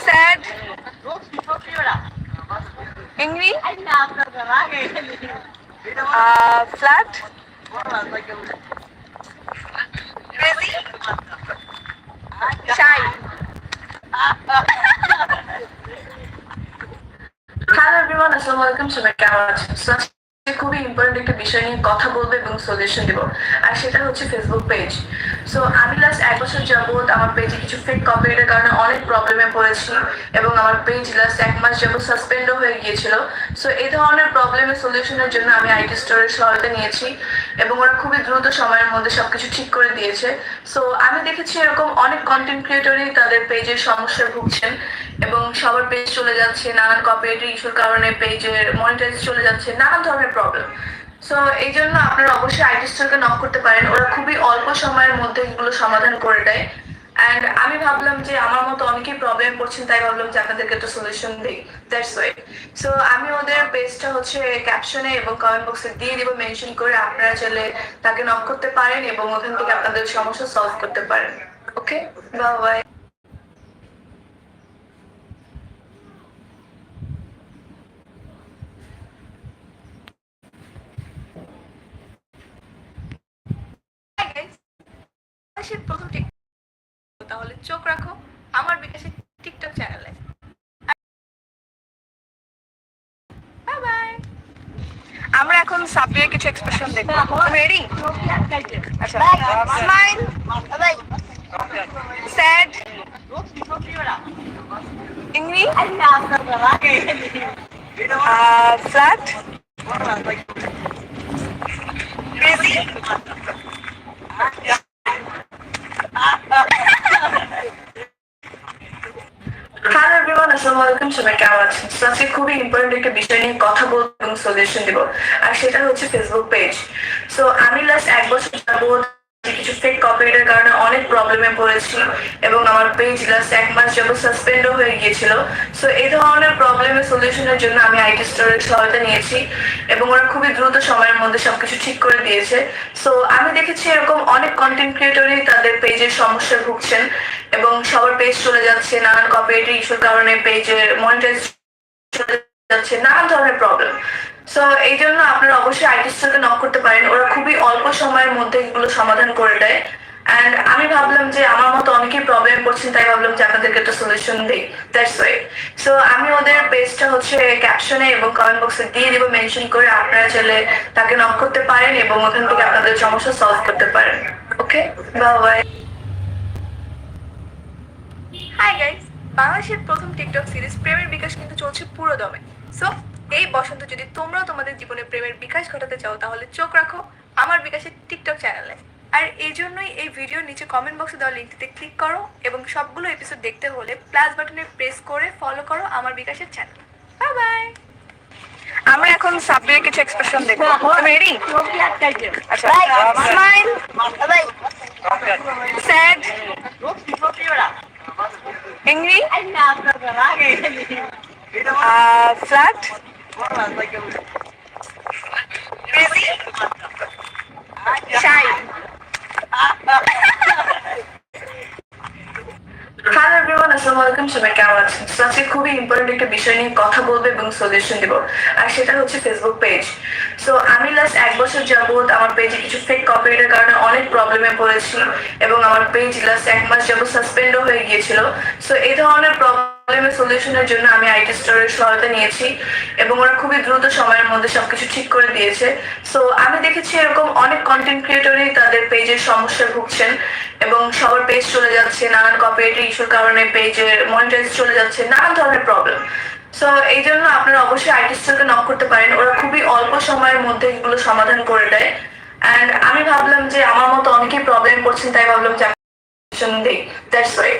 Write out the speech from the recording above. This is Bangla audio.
Sad? Angry? Uh, flat? Crazy? Shy? Hello everyone, Assalamualaikum. So, my camera খুবই ইম্পর্টেন্ট একটা বিষয় নিয়ে কথা বলব এবং সলিউশন দিব। আর সেটা হচ্ছে ফেসবুক পেজ সো আমি লাস্ট এক বছর যাবত আমার পেজে কিছু ফেক কপিরাইটের কারণে অনেক প্রবলেমে পড়েছি এবং আমার পেজ লাস্ট এক মাস যাবত সাসপেন্ডও হয়ে গিয়েছিল। সো এই ধরনের প্রবলেমের সলিউশনের জন্য আমি আইটি স্টোরের সহায়তা নিয়েছি এবং ওরা খুবই দ্রুত সময়ের মধ্যে সবকিছু ঠিক করে দিয়েছে। সো আমি দেখেছি এরকম অনেক কন্টেন্ট ক্রিয়েটরই তাদের পেজের সমস্যায় ভুগছেন। এবং সবার পেজ চলে যাচ্ছে, নানান কপিরাইটের ইস্যুর কারণে পেজের মনিটাইজ চলে যাচ্ছে, নানান ধরনের প্রবলেম সো এই জন্য আপনারা অবশ্যই আইটি স্টোরকে নক করতে পারেন। ওরা খুবই অল্প সময়ের মধ্যে এগুলো সমাধান করে দেয়। অ্যান্ড আমি ভাবলাম যে আমার মতো অনেকেই প্রবলেম পড়ছেন তাই ভাবলাম যে আপনাদেরকে একটা সলিউশন দিই। দ্যাটস ওয়াই সো আমি ওদের পেজটা হচ্ছে ক্যাপশনে এবং কমেন্ট বক্সে দিয়ে দিব মেনশন করে আপনারা চাইলে তাকে নক করতে পারেন এবং ওখান থেকে আপনাদের সমস্যা সলভ করতে পারেন। ওকে বাই Hi বিকাশের প্রথম তাহলে চোখ রাখো আমার বিকাশের টিকটক চ্যানেলে আমরা এখন সাবরিয়ার কিছু এক্সপ্রেশন দেখব। রেডি আচ্ছা smile sad English flat crazy আসসালামু আলাইকুম, সবাই কেমন আছেন? আজকে খুবই ইম্পর্টেন্ট একটা বিষয় নিয়ে কথা বলব এবং সলিউশন দিব। আর সেটা হচ্ছে ফেসবুক পেজ সো আমি লাস্ট এক বছর যাবত কিছু ফেক কপিরাইটের কারণে অনেক প্রবলেমে পড়েছি এবং আমার পেজ লাস্ট এক মাস যাবত সাসপেন্ডও হয়ে গিয়েছিল। সো এই ধরনের প্রবলেমের সলিউশনের জন্য আমি আইটি স্টোরের সহায়তা নিয়েছি এবং ওরা খুবই দ্রুত সময়ের মধ্যে সবকিছু ঠিক করে দিয়েছে। সো আমি দেখেছি এরকম অনেক কন্টেন্ট ক্রিয়েটরই তাদের পেজের সমস্যায় ভুগছেন এবং সবার পেজ চলে যাচ্ছে, নানান কপিরাইটের ইস্যুর কারণে পেজের মনিটাইজ চলে যাচ্ছে, নানান ধরনের প্রবলেম সো এই জন্য আপনারা অবশ্যই আইটি স্টোরকে নক করতে পারেন। ওরা খুবই অল্প সময়ের মধ্যে এগুলো সমাধান করে দেয়। অ্যান্ড আমি ভাবলাম যে আমার মতো অনেকেই প্রবলেম পড়ছেন তাই ভাবলাম যে আপনাদেরকে একটা সলিউশন দিই। দ্যাটস ওয়াই সো আমি ওদের পেজটা হচ্ছে ক্যাপশনে এবং কমেন্ট বক্সে দিয়ে দিব মেনশন করে আপনারা চাইলে তাকে নক করতে পারেন এবং ওখান থেকে আপনাদের সমস্যা সলভ করতে পারেন। ওকে বাই হাই গাইস বাংলাদেশের প্রথম টিকটক সিরিজ প্রেমের বিকাশ কিন্তু চলছে পুরো দমে সো এই বসন্ত যদি তোমরাও তোমাদের জীবনে প্রেমের বিকাশ ঘটাতে চাও তাহলে চোখ রাখো আমার বিকাশের টিকটক চ্যানেলে আর এই জন্যই এই ভিডিওর নিচে কমেন্ট বক্সে দেওয়া লিঙ্কটিতে ক্লিক করো এবং সবগুলো এপিসোড দেখতে হলে প্লাস বাটনে প্রেস করে ফলো করো আমার বিকাশের চ্যানেল বাই বাই আমরা এখন সাবরিয়ার কিছু এক্সপ্রেশন দেখব। রেডি আচ্ছা স্মাইল স্যাড ইংলিশ ফ্ল্যাট সবাই কেমন আছেন আজকে খুবই ইম্পর্টেন্ট একটা বিষয় নিয়ে কথা বলব এবং সলিউশন দিব। আর সেটা হচ্ছে ফেসবুক পেজ সো আমি লাস্ট এক বছর যাবত আমার পেজে কিছু ফেক কপিরাইটের কারণে অনেক প্রবলেমে পড়েছি এবং আমার পেজ লাস্ট এক মাস যাবত সাসপেন্ডও হয়ে গিয়েছিল। সো এই ধরনের প্রবলেমের সলিউশনের জন্য আমি আইটি স্টোরের সহায়তা নিয়েছি এবং ওরা খুবই দ্রুত সময়ের মধ্যে সবকিছু ঠিক করে দিয়েছে। সো আমি দেখেছি এরকম অনেক কন্টেন্ট ক্রিয়েটরই তাদের পেজের সমস্যায় ভুগছেন এবং সবার পেজ চলে যাচ্ছে, নানান কপিরাইটের ইস্যুর কারণে পেজের মনিটাইজ চলে যাচ্ছে, নানান ধরনের প্রবলেম সো এই জন্য আপনারা অবশ্যই আইটি স্টোরকে নক করতে পারেন। ওরা খুবই অল্প সময়ের মধ্যে এগুলো সমাধান করে দেয়। অ্যান্ড আমি ভাবলাম যে আমার মতো অনেকেই প্রবলেম পড়ছেন তাই ভাবলাম যে দিই। That's why